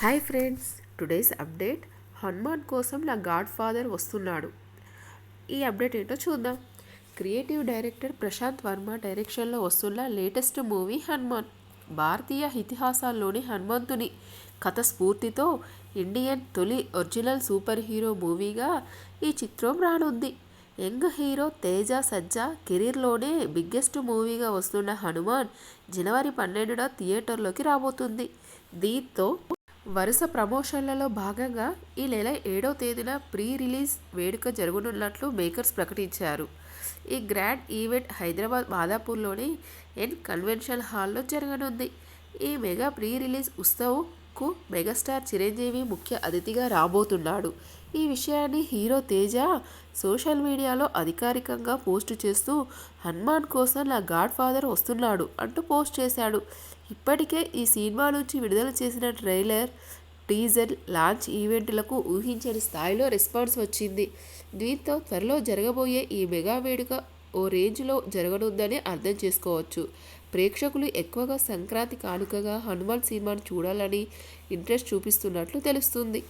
Hi friends today's update. Hanuman కోసం నా God father వస్తున్నాడు. ఈ అప్డేట్ ఏంటో చూద్దాం. క్రియేటివ్ డైరెక్టర్ ప్రశాంత్ వర్మ డైరెక్షన్లో వస్తున్న లేటెస్ట్ మూవీ హనుమాన్. భారతీయ ఇతిహాసాల్లోని హనుమంతుని కథ స్ఫూర్తితో ఇండియన్ తొలి ఒరిజినల్ సూపర్ హీరో మూవీగా ఈ చిత్రం రానుంది. యంగ్ హీరో తేజ సజ్జా కెరీర్లోనే బిగ్గెస్ట్ మూవీగా వస్తున్న హనుమాన్ జనవరి పన్నెండున థియేటర్లోకి రాబోతుంది. దీంతో వరుస ప్రమోషన్లలో భాగంగా ఈ నెల ఏడో తేదీన ప్రీ రిలీజ్ వేడుక జరగనున్నట్లు మేకర్స్ ప్రకటించారు. ఈ గ్రాండ్ ఈవెంట్ హైదరాబాద్ మాదాపూర్లోని ఎన్ కన్వెన్షన్ హాల్లో జరగనుంది. ఈ మెగా ప్రీ రిలీజ్ ఉత్సవ్కు మెగాస్టార్ చిరంజీవి ముఖ్య అతిథిగా రాబోతున్నాడు. ఈ విషయాన్ని హీరో తేజ సోషల్ మీడియాలో అధికారికంగా పోస్ట్ చేస్తూ హనుమాన్ కోసం నా గాడ్ ఫాదర్ వస్తున్నాడు అంటూ పోస్ట్ చేశాడు. ఇప్పటికే ఈ సినిమా నుంచి విడుదల చేసిన ట్రైలర్ టీజర్ లాంచ్ ఈవెంట్లకు ఊహించని స్థాయిలో రెస్పాన్స్ వచ్చింది. దీంతో త్వరలో జరగబోయే ఈ మెగా వేడుక ఓ రేంజ్లో జరగనుందని అర్థం చేసుకోవచ్చు. ప్రేక్షకులు ఎక్కువగా సంక్రాంతి కానుకగా హనుమాన్ సినిమాను చూడాలని ఇంట్రెస్ట్ చూపిస్తున్నట్లు తెలుస్తుంది.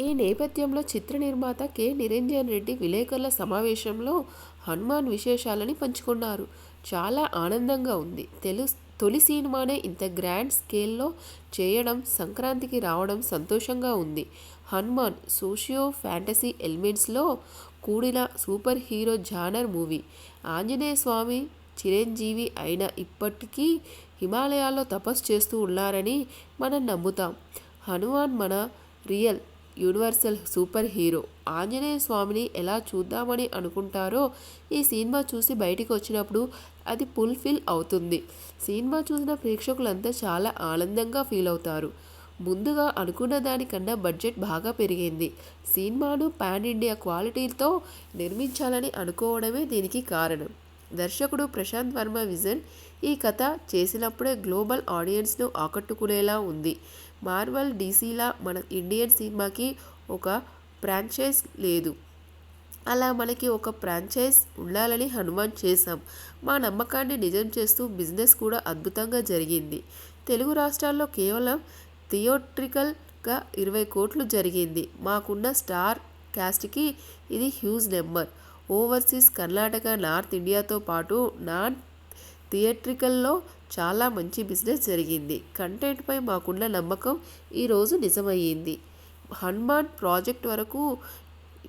ఈ నేపథ్యంలో చిత్ర నిర్మాత కె. నిరంజన్ రెడ్డి విలేకరుల సమావేశంలో హనుమాన్ విశేషాలని పంచుకున్నారు. చాలా ఆనందంగా ఉంది. తెలు తొలి సినిమానే ఇంత గ్రాండ్ స్కేల్లో చేయడం సంక్రాంతికి రావడం సంతోషంగా ఉంది. హనుమాన్ సోషియో ఫ్యాంటసీ ఎలిమెంట్స్లో కూడిన super hero genre movie. Anjaneya Swami Chiranjeevi అయిన ఇప్పటికీ హిమాలయాల్లో తపస్సు చేస్తూ ఉన్నారని మనం నమ్ముతాం. హనుమాన్ మన real universal super hero Anjaneya స్వామిని ఎలా చూద్దామని అనుకుంటారో ఈ సినిమా చూసి బయటికి వచ్చినప్పుడు అది ఫుల్ఫిల్ అవుతుంది. సినిమా చూసిన ప్రేక్షకులంతా చాలా ఆనందంగా ఫీల్ అవుతారు. ముందుగా అనుకున్న దానికన్నా బడ్జెట్ బాగా పెరిగింది. సినిమాను పాన్ ఇండియా క్వాలిటీతో నిర్మించాలని అనుకోవడమే దీనికి కారణం. దర్శకుడు ప్రశాంత్ వర్మ విజన్ ఈ కథ చేసినప్పుడే గ్లోబల్ ఆడియన్స్ను ఆకట్టుకునేలా ఉంది. మార్వల్ డీసీలా మన ఇండియన్ సినిమాకి ఒక ఫ్రాంచైజ్ లేదు. అలా మనకి ఒక ఫ్రాంచైజ్ ఉండాలని హనుమాన్ చేశాం. మా నమ్మకాన్ని నిజం చేస్తూ బిజినెస్ కూడా అద్భుతంగా జరిగింది. తెలుగు రాష్ట్రాల్లో కేవలం థియోట్రికల్గా ఇరవై కోట్లు జరిగింది. మాకున్న స్టార్ క్యాస్ట్కి ఇది huge number. Overseas Karnataka north ఇండియాతో పాటు నాన్ థియేట్రికల్లో చాలా మంచి బిజినెస్ జరిగింది. కంటెంట్పై మాకున్న నమ్మకం ఈరోజు నిజమయ్యింది. హనుమాన్ ప్రాజెక్ట్ వరకు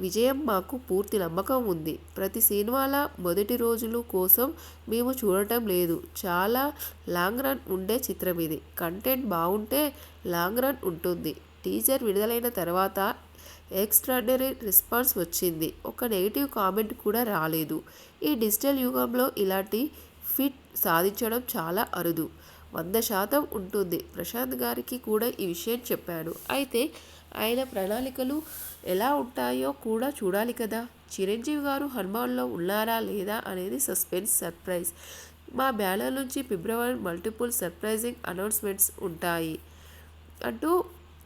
విజయం మాకు పూర్తి నమ్మకం ఉంది. ప్రతి సినిమాల మొదటి రోజులు కోసం మేము చూడటం లేదు. చాలా లాంగ్ రన్ ఉండే చిత్రం ఇది. కంటెంట్ బాగుంటే లాంగ్ రన్ ఉంటుంది. టీజర్ విడుదలైన తర్వాత ఎక్స్ట్రాడినరీ రెస్పాన్స్ వచ్చింది. ఒక నెగిటివ్ కామెంట్ కూడా రాలేదు. ఈ డిజిటల్ యుగంలో ఇలాంటి ఫిట్ సాధించడం చాలా అరుదు. వంద శాతం ఉంటుంది. ప్రశాంత్ గారికి కూడా ఈ విషయం చెప్పాను అయితే ఆయన ప్రణాళికలు ఎలా ఉంటాయో కూడా చూడాలి కదా. చిరంజీవి గారు హనుమాన్లో ఉన్నారా లేదా అనేది సస్పెన్స్ సర్ప్రైజ్. మా బ్యానర్ నుంచి ఫిబ్రవరి మల్టిపుల్ సర్ప్రైజింగ్ అనౌన్స్మెంట్స్ ఉంటాయి అంటూ